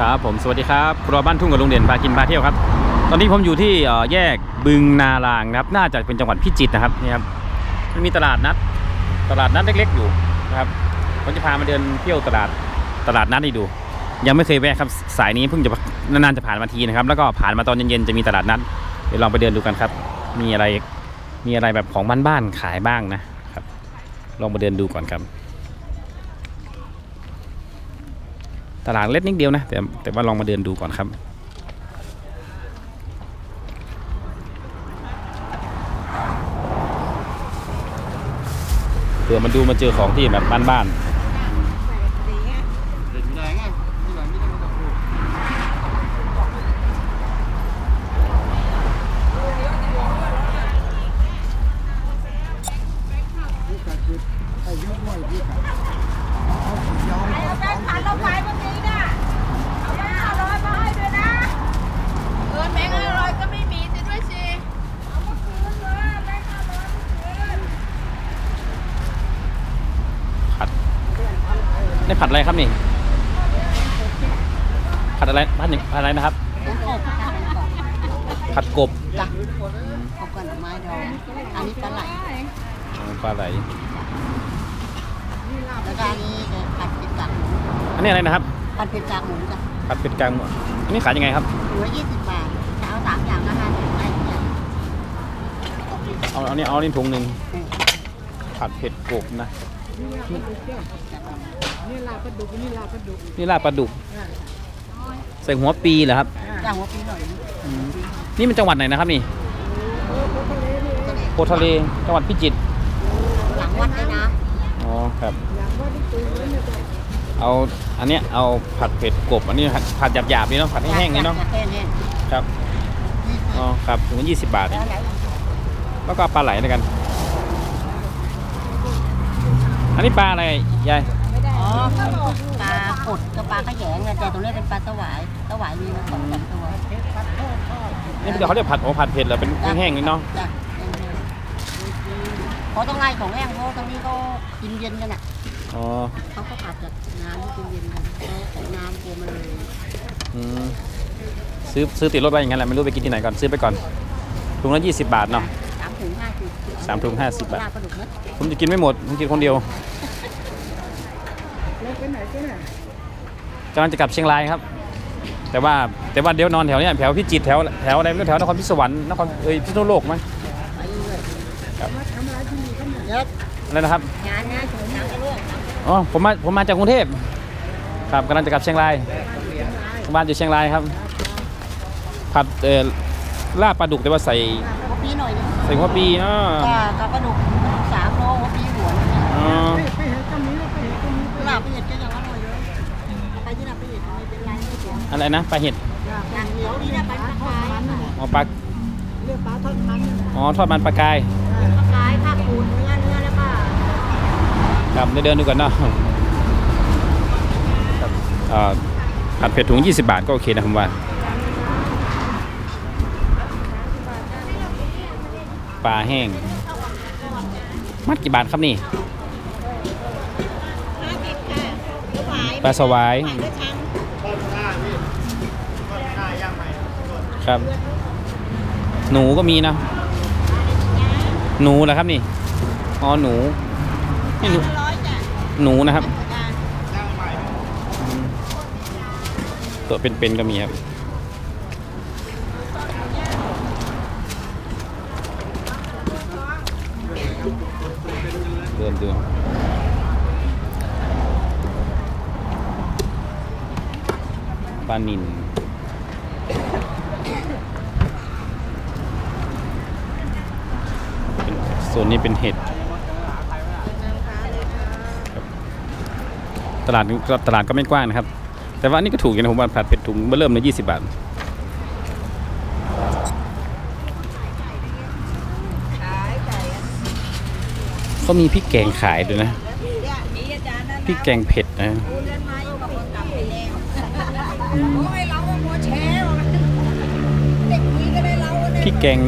ครับผมสวัสดีครับครัวบ้านทุ่งกับลุงเด่นพากินพาเที่ยวครับ ตอนนี้ผมอยู่ที่แยกบึงนารางนะครับ น่าจะเป็นจังหวัดพิจิตรนะครับนี่ครับมันมีตลาดนัด ตลาดนัดเล็กๆอยู่นะครับผมจะพามาเดินเที่ยวตลาดตลาดนัดให้ดู ยังไม่เคยแวะครับสายนี้เพิ่งจะนานๆจะผ่านมาทีนะครับ แล้วก็ผ่านมาตอนเย็นๆจะมีตลาดนัดเดี๋ยวลองไปเดินดูกันครับ มีอะไรมีอะไรแบบของบ้านๆขายบ้างนะครับ ลองมาเดินดูก่อนครับ ตลาดเล็กนิดเดียวนะแต่แต่ว่าลองมาเดินดูก่อนครับเผื่อมันดูมาเจอของที่แบบบ้านๆ เอาแบงค์พันเราไปเมื่อกี้น่ะเอาแบงค์ห้าร้อยมาให้ด้วยนะเออแบงค์ห้าร้อยก็ไม่มีสิด้วยสิเอามาคืนเลยแบงค์ห้าร้อยมาคืน ผัดได้ ผัดอะไรครับนี่ผัดอะไรผัดหนึ่งผัดอะไรนะครับกบค่ะผัดกบจ้ะกบกับหน่อไม้ดองอันนี้ปลาไหลอ๋อปลาไหลแล้วก็อันนี้ผัดเผ็ดกากหมูอันนี้อะไรนะครับผัดเผ็ดกากหมูจ้ะผัดเป็ดกลางหมูอันนี้ขายยังไงครับหัวยี่สิบบาทจะเอาสามอย่างนะคะได้เนี่ยเอาเอานี่เอานี่ถุงหนึ่งผัดเผ็ดกบนะ นี่ลาปลาดุกนี่ลาปลาดุกนี่ลาบปลาดุก ใส่หัวปีเหรอครับจ้างหัวปีหน่อยนี่มันจังหวัดไหนนะครับนี่โพธิ์ทะเลจังหวัดพิจิตรหลังวัดเลยนะ อ๋อครับ เอาอันเนี้ยเอาผัดเผ็ดกบอันนี้ผัดผัดหยาบๆนี่เนาะผัดแห้งๆนี่เนาะแห้งแห้งครับอ๋อครับถึงยี่สิบบาทเองแล้วก็ปลาไหลด้วยกัน อันนี้ปลาอะไรยายอ๋อปลากดกับปลาขยงนะแต่ตรงนี้เป็นปลาตะหวายตะหวายมีมาสองสามตัวนี่เดี๋ยวเขาเรียกผัดโอ้ผัดเผ็ดเหรอเป็นแห้งๆนี่เนาะจ้ะแห้งๆเขาต้องไล่ของแห้งเพราะตรงนี้เขากินเย็นกันอะอ๋อเขาก็ผัดจากน้ำที่เย็นกันแล้วใส่น้ำกลัวมันเลยอืมซื้อซื้อติดรถไว้อย่างนั้นแหละไม่รู้ไปกินที่ไหนก่อนซื้อไปก่อนถุงละยี่สิบบาทเนาะสาม ถุงห้าสิบสามถุง50บาทลาบปลาดุกนะผมจะกินไม่หมด ผมกินคนเดียวกำลังจะกลับเชียงรายครับ แต่ว่าแต่ว่าเดี๋ยวนอนแถวเนี้ยแถวพิจิตรแถวแถวอะไรไม่รู้แถวนครพิศวรรค์นครเอ้ยพิษณุโลกมั้งไปเรื่อยครับเยอะอะไรนะครับ งานนะถึงน้ำก็เรื่องอ๋อผมมาผมมาจากกรุงเทพครับกำลังจะกลับเชียงรายบ้านอยู่เชียงรายครับผัดเอ่อลาบปลาดุกแต่ว่าใส่หัวปีหน่อยนึง ใส่หัวปีอ่าก็กับปลาดุกสามโลหัวปีหัวนึงอ๋อลาบไปเห็ดก็ยังอร่อยเลยไปที่ลาบไปเห็ดไม่เป็นไรไม่เสียอะไรนะปลาเห็ดอย่างเหนียวนี่นะปลาคายอ๋อปลาเรียกปลาทอดมันอ๋อทอดมันปลากายปลากายผ้าปูนเนื้อเนื้อแล้วก็ครับเดี๋ยวเดินดูกันเนาะครับเอ่อผัดเผ็ดถุง 20 บาทก็โอเคนะผมว่า ปลาแห้ง มัดกี่บาทครับนี่ ห้าสิบค่ะถวายปลาสวายถวายด้วยช้างครับ หนูก็มีนะ หนูเหรอครับนี่ อ๋อหนูนี่หนูร้อยจ้ะหนูนะครับอาจารย์ตัวเป็นๆก็มีครับ เดินดูปลานินเป็นส่วนนี้เป็นเห็ดตลาดตลาดก็ไม่กว้างนะครับ แต่ว่านนี้ก็ถูกอยู่นะผมว่าผัดเผ็ดถุงเบอร์เริ่มเลยยี่สิบบาท ก็มีพริกแกงขายด้วยนะพริกแกงเผ็ดนะเรียนมาอยู่กับคนกลับไปแล้วโอ้ยเราก็มัวแชร์ว่ะเด็กนี้ก็ได้เราเนี่ยพริกแกง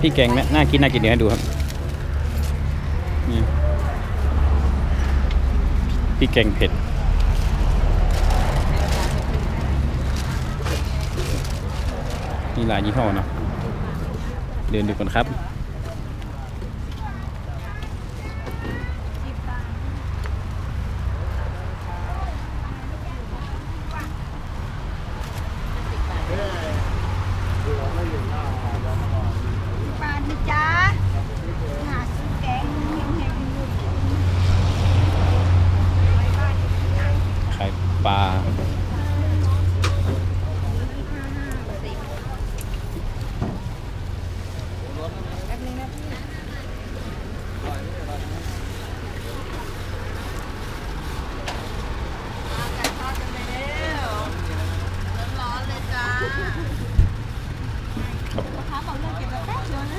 พริกแกงน่ากินน่ากินเดี๋ยวให้ดูครับนี่พริกแกงเผ็ดมีหลายยี่ห้อเนาะเดินดูก่อนครับ ปลาดิจ้าหาซื้อแกงเฮงๆอยู่ ขายปลา ร้อนเลยจ้า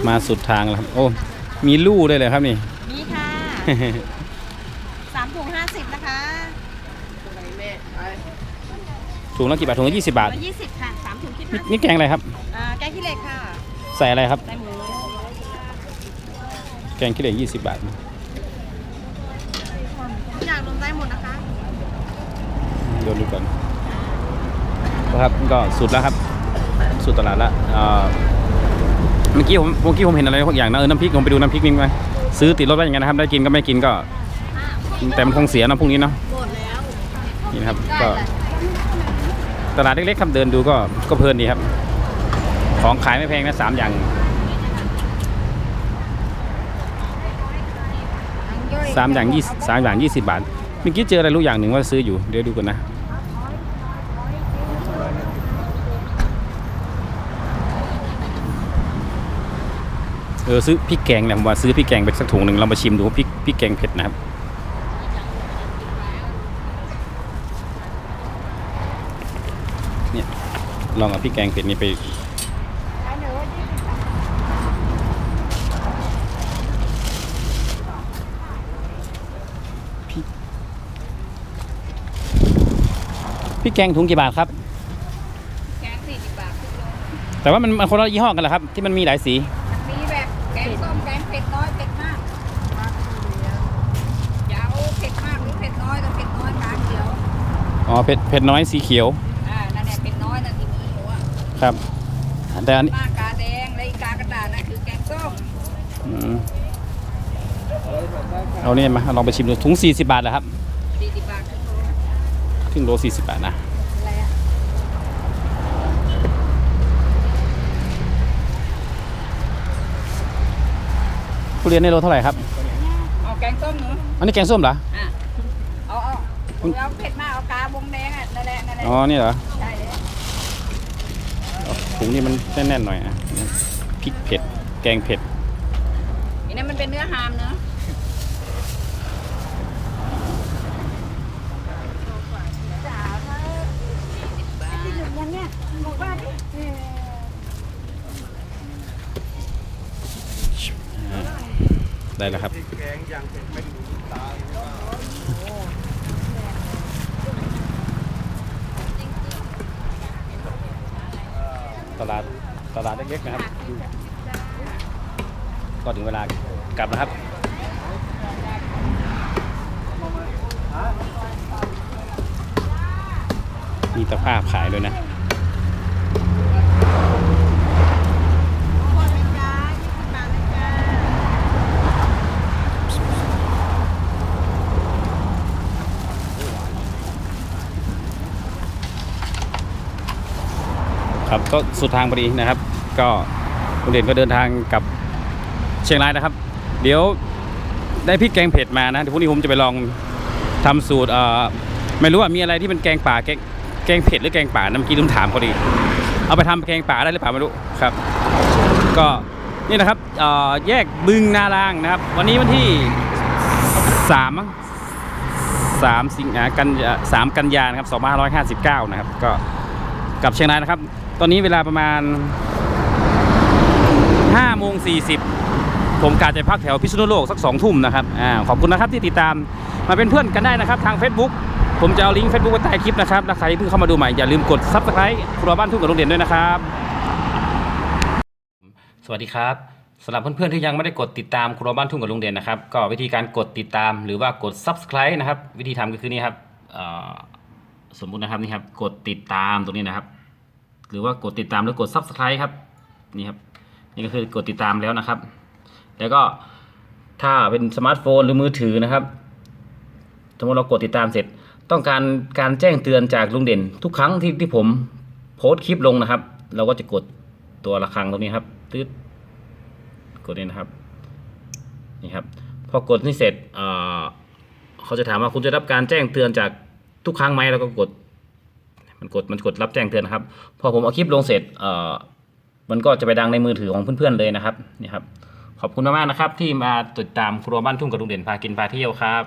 มาสุดทางแล้วครับ โอ้ มีลู่ด้วยเลยครับนี่ มีค่ะ สามถุงห้าสิบนะคะถุงละกี่บาทถุงละยี่สิบบาทร้อยยี่สิบค่ะสามถุงคิดนี่ห้านี่แกงอะไรครับ อ่าแกงขี้เหล็กค่ะใส่อะไรครับ ใส่หมูแกงขี้เหล็กยี่สิบบาท ทุกอย่างรวมได้หมดนะคะ เดี๋ยวดูก่อนนะครับก็สุดแล้วครับ สุดตลาดละอ่า เมื่อกี้ผมเมื่อกี้ผมเห็นอะไรบางอย่างนะเออน้ำพริกผมไปดูน้ำพริกนี่ไหมซื้อติดรถไว้อย่างนั้นนะครับได้กินก็ไม่กินก็ แต่มันคงเสียนะพรุ่งนี้เนาะหมดแล้วนี่นะครับก็ตลาดเล็กๆครับเดินดูก็ก็เพลินดีครับ ของขายไม่แพงนะสามอย่างสามอย่างยี่สามอย่างยี่สิบบาทเมื่อกี้เจออะไรรู้อย่างหนึ่งว่าซื้ออยู่เดี๋ยวดูก่อนนะ เออซื้อพริกแกงเนี่ยผมว่าซื้อพริกแกงไปสักถุงหนึ่งเรามาชิมดูว่าพริกพริกแกงเผ็ดนะครับเนี่ยลองเอาพริกแกงเผ็ดนี้ไปพริกแกงถุงกี่บาทครับ แกงสี่สิบบาททุกโลแต่ว่ามันมันคนละยี่ห้อกันเหรอครับ ที่มันมีหลายสี น้อยเผ็ดมากอยาเอาเผ็ดมากหรือเผ็ดน้อยก็เผ็ดน้อยกลางเดียวอ๋อเผ็ดเผ็ดน้อยสีเขียวอ่านั่นแหละเผ็ดน้อยนั่นที่มีอยู่อะครับ แต่อันนี้มากกาแดงและอีกากระดาษนั่นคือแกงส้มอืมเอาเนี่ยมาลองไปชิมดูถุง40 บาทเหรอครับสี่สิบบาททุกโลครึ่งโล40 บาทนะอะไรอะ ทุเรียนในโลเท่าไหร่ครับ เอาแกงส้มหนูอันนี้แกงส้มเหรอ อะเอาเอาเอาเผ็ดมากเอากาบงแดงอะนั่นแหละนั่นแหละอ๋อ นี่เหรอใช่เลยเอาถุงนี้มันแน่นๆหน่อยอะพริกเผ็ด แกงเผ็ดอันนี้มันเป็นเนื้อฮามเนอะ ได้แล้วครับตลาดตลาดเล็กๆนะครับ ก็ถึงเวลากลับนะครับมีตะภาพขายด้วยนะ ครับก็สุดทางพอดีนะครับ ก็คุณเด่นก็เดินทางกับเชียงรายนะครับ เดี๋ยวได้พริกแกงเผ็ดมานะเดี๋ยวพรุ่งนี้ผมจะไปลองทำสูตรเอ่อไม่รู้ว่ามีอะไรที่เป็นแกงป่าแกงแกงเผ็ดหรือแกงป่านะเมื่อกี้ลืมถามพอดี เอาไปทำแกงป่าได้หรือเปล่าไม่รู้ครับ ก็นี่นะครับเอ่อแยกบึงนารางนะครับ วันนี้วันที่สามสามสิงหากันสามกันยานะครับสองพันห้าร้อยห้าสิบเก้านะครับ ก็กลับเชียงรายนะครับ ตอนนี้เวลาประมาณ5โมง40 ผมกาจะพักแถวพิษณุโลกสัก2ทุ่มนะครับอ่าขอบคุณนะครับที่ติดตามมาเป็นเพื่อนกันได้นะครับทาง Facebook ผมจะเอาลิงก์ Facebook ไว้ใต้คลิปนะครับและใครที่เพิ่งเข้ามาดูใหม่อย่าลืมกด Subscribe ครัวบ้านทุ่งกับโรงเรียนด้วยนะครับ สวัสดีครับสำหรับเพื่อนๆที่ยังไม่ได้กดติดตามครัวบ้านทุ่งกับลุงเด่นนะครับก็วิธีการกดติดตามหรือว่ากด subscribe นะครับวิธีทำก็คือนี่ครับสมมุตินะครับนี่ครับกดติดตามตรงนี้นะครับ หรือว่ากดติดตามหรือกด subscribe ครับนี่ครับนี่ก็คือกดติดตามแล้วนะครับ แล้วก็ถ้าเป็นสมาร์ทโฟนหรือมือถือนะครับ สมมติเรากดติดตามเสร็จ ต้องการการแจ้งเตือนจากลุงเด่น ทุกครั้งที่ที่ผมโพสต์คลิปลงนะครับ เราก็จะกดตัวระฆังตรงนี้ครับตืดกดนี่นะครับนี่ครับพอกดนี่เสร็จเเขาจะถามว่าคุณจะรับการแจ้งเตือนจากทุกครั้งไหมแล้วก็กด มันกดมันกดรับแจ้งเตือนนะครับ พอผมเอาคลิปลงเสร็จเอ่อมันก็จะไปดังในมือถือของเพื่อนๆเลยนะครับนี่ครับขอบคุณมากๆนะครับ ที่มาติดตามครัวบ้านทุ่งกระดุงเด่นพากินพาเที่ยวครับ